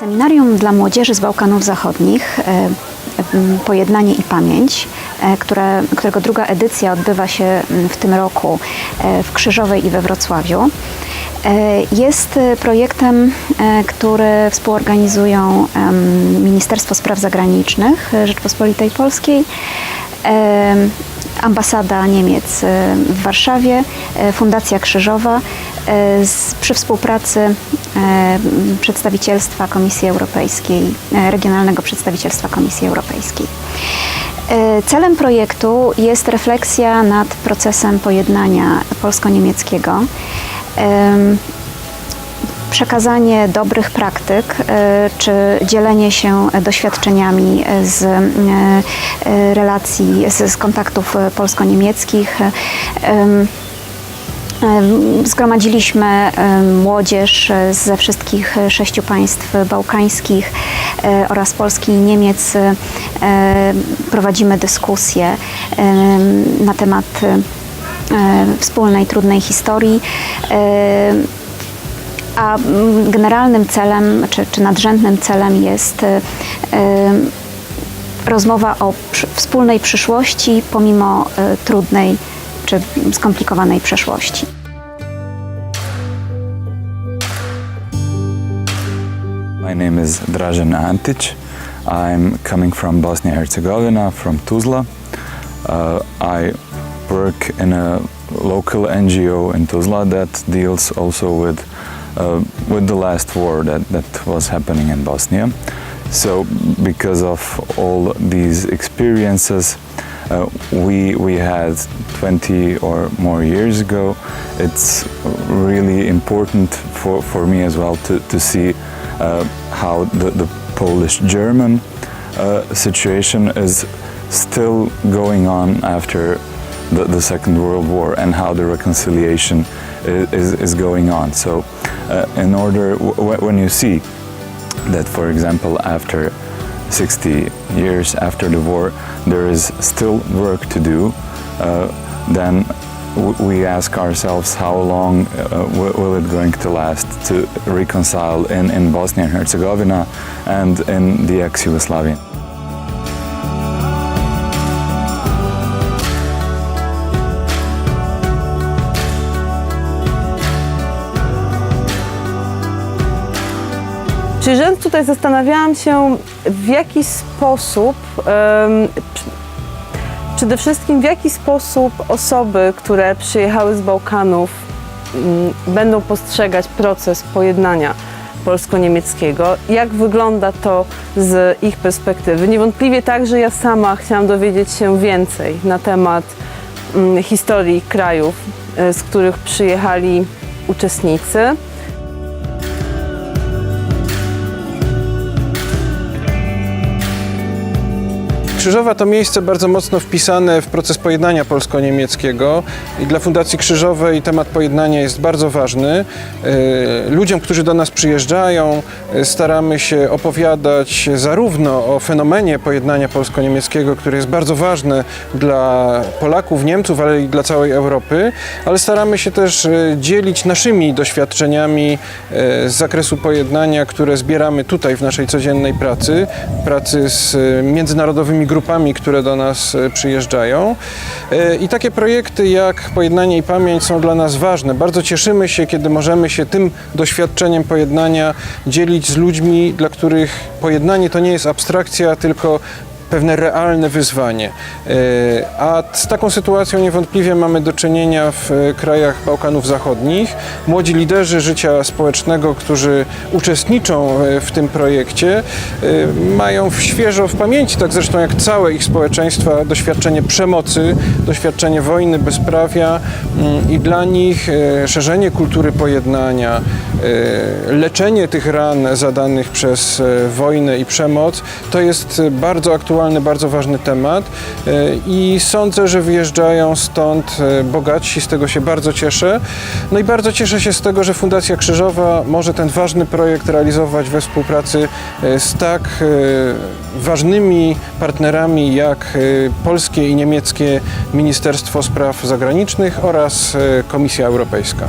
Seminarium dla młodzieży z Bałkanów Zachodnich e, m, Pojednanie i Pamięć, e, które, którego druga edycja odbywa się m, w tym roku e, w Krzyżowej i we Wrocławiu. E, Jest e, projektem, e, który współorganizują Ministerstwo Spraw Zagranicznych e, Rzeczpospolitej Polskiej, Ambasada Niemiec e, w Warszawie, e, Fundacja Krzyżowa e, z, przy współpracy e, przedstawicielstwa Komisji Europejskiej, e, Regionalnego Przedstawicielstwa Komisji Europejskiej. E, Celem projektu jest refleksja nad procesem pojednania polsko-niemieckiego. Em, przekazanie dobrych praktyk e, czy dzielenie się doświadczeniami z e, e, relacji, z, kontaktów e, polsko-niemieckich. Em, Zgromadziliśmy em, młodzież e, ze wszystkich e, sześciu państw bałkańskich e, oraz Polski i Niemiec. E, Prowadzimy dyskusje na temat e, wspólnej, trudnej historii. E, A mm, generalnym celem, czy, czy nadrzędnym celem jest e, rozmowa o wspólnej przyszłości pomimo e, trudnej czy skomplikowanej przeszłości. My name is Dražen Antic. I'm coming from Bosnia Herzegovina, from Tuzla. Uh, I work in a local NGO in Tuzla that deals also with uh, with the last war that, that was happening in Bosnia. So, because of all these experiences uh, we we had 20 or more years ago, it's really important for, for me as well to, to see uh, how the, the Polish German uh, situation is still going on after the, the Second World War and how the reconciliation is, is, going on. So, uh, in order, when you see that, for example, after 60 years after the war, there is still work to do, uh, then we ask ourselves how long uh, will, it going to last to reconcile in, in Bosnia and Herzegovina and in the ex-Yugoslavia. Przyjeżdżając tutaj zastanawiałam się, w jaki sposób, przede wszystkim w jaki sposób osoby, które przyjechały z Bałkanów, mm, będą postrzegać proces pojednania polsko-niemieckiego. Jak wygląda to z ich perspektywy? Niewątpliwie także ja sama chciałam dowiedzieć się więcej na temat mm, historii krajów, e, z których przyjechali uczestnicy. Krzyżowa to miejsce bardzo mocno wpisane w proces pojednania polsko-niemieckiego i dla Fundacji Krzyżowej temat pojednania jest bardzo ważny. E, Ludziom, którzy do nas przyjeżdżają, e, staramy się opowiadać zarówno o fenomenie pojednania polsko-niemieckiego, który jest bardzo ważny dla Polaków, Niemców, ale i dla całej Europy, ale staramy się też e, dzielić naszymi doświadczeniami z zakresu pojednania, które zbieramy tutaj w naszej codziennej pracy, pracy z międzynarodowymi grupami, które do nas e, przyjeżdżają. E, I takie projekty jak Pojednanie i Pamięć są dla nas ważne. Bardzo cieszymy się, kiedy możemy się tym doświadczeniem pojednania dzielić z ludźmi, dla których pojednanie to nie jest abstrakcja, tylko pewne realne wyzwanie. E, A z taką sytuacją niewątpliwie mamy do czynienia w e, krajach Bałkanów Zachodnich. Młodzi liderzy życia społecznego, którzy uczestniczą e, w tym projekcie, mają świeżo w pamięci, tak zresztą jak całe ich społeczeństwa, doświadczenie przemocy, doświadczenie wojny, bezprawia mm, i dla nich szerzenie kultury pojednania, leczenie tych ran zadanych przez wojnę i przemoc, to jest bardzo aktualny, bardzo ważny temat e, i sądzę, że wyjeżdżają stąd e, bogatsi, z tego się bardzo cieszę. No i bardzo cieszę się z tego, że Fundacja Krzyżowa może ten ważny projekt realizować we współpracy e, z tak ważnymi partnerami jak polskie i niemieckie Ministerstwo Spraw Zagranicznych oraz Komisja Europejska.